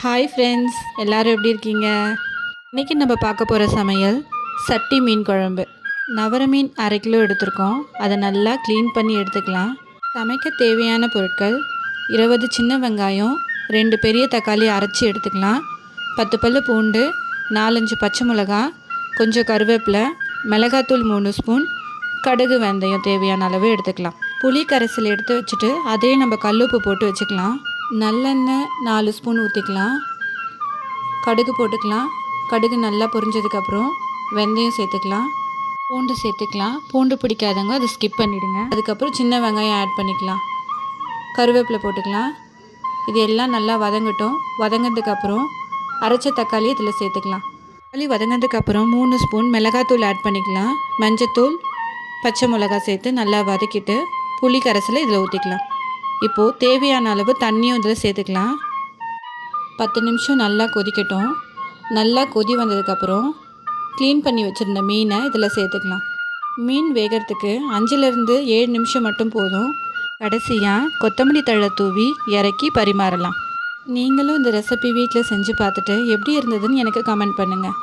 Hi friends எல்லோரும் எப்படி இருக்கீங்க? இன்றைக்கி நம்ம பார்க்க போகிற சமையல் சட்டி மீன் குழம்பு. நவர மீன் அரை கிலோ எடுத்திருக்கோம். அதை நல்லா க்ளீன் பண்ணி எடுத்துக்கலாம். சமைக்க தேவையான பொருட்கள் இருபது சின்ன வெங்காயம் ரெண்டு பெரிய தக்காளி அரைச்சி எடுத்துக்கலாம். பத்து பல்லு பூண்டு நாலஞ்சு பச்சை மிளகா கொஞ்சம் கருவேப்பிலை மிளகாத்தூள் மூணு ஸ்பூன் கடுகு வெந்தயம் தேவையான அளவு எடுத்துக்கலாம். புளி கரைசல் எடுத்து வச்சுட்டு அதே நம்ம கல்லுப்பு போட்டு வச்சுக்கலாம். நல்லெண்ணெய் நாலு ஸ்பூன் ஊற்றிக்கலாம் கடுகு போட்டுக்கலாம். கடுகு நல்லா பொரிஞ்சதுக்கப்புறம் வெந்தயம் சேர்த்துக்கலாம். பூண்டு சேர்த்துக்கலாம். பூண்டு பிடிக்காதவங்க அதை ஸ்கிப் பண்ணிவிடுங்க அதுக்கப்புறம் சின்ன வெங்காயம் ஆட் பண்ணிக்கலாம். கருவேப்பிலை போட்டுக்கலாம். இது எல்லாம் நல்லா வதங்கட்டும். வதங்கினதுக்கப்புறம் அரைச்ச தக்காளி இதில் சேர்த்துக்கலாம். தக்காளி வதங்கினதுக்கப்புறம் மூணு ஸ்பூன் மிளகாத்தூள் ஆட் பண்ணிக்கலாம். மஞ்சத்தூள் பச்சை மிளகா சேர்த்து நல்லா வதக்கிட்டு புளி கரைசலை இதில் ஊற்றிக்கலாம் இப்போது தேவையான அளவு தண்ணியும் இதில் சேர்த்துக்கலாம். பத்து நிமிஷம் நல்லா கொதிக்கட்டும். நல்லா கொதி வந்ததுக்கப்புறம் க்ளீன் பண்ணி வச்சுருந்த மீனை இதில் சேர்த்துக்கலாம். மீன் வேகிறதுக்கு அஞ்சுலேருந்து ஏழு நிமிஷம் மட்டும் போதும். கடைசியாக கொத்தமல்லி தழை தூவி இறக்கி பரிமாறலாம். நீங்களும் இந்த ரெசிபி வீட்டில் செஞ்சு பார்த்துட்டு எப்படி இருந்ததுன்னு எனக்கு கமெண்ட் பண்ணுங்கள்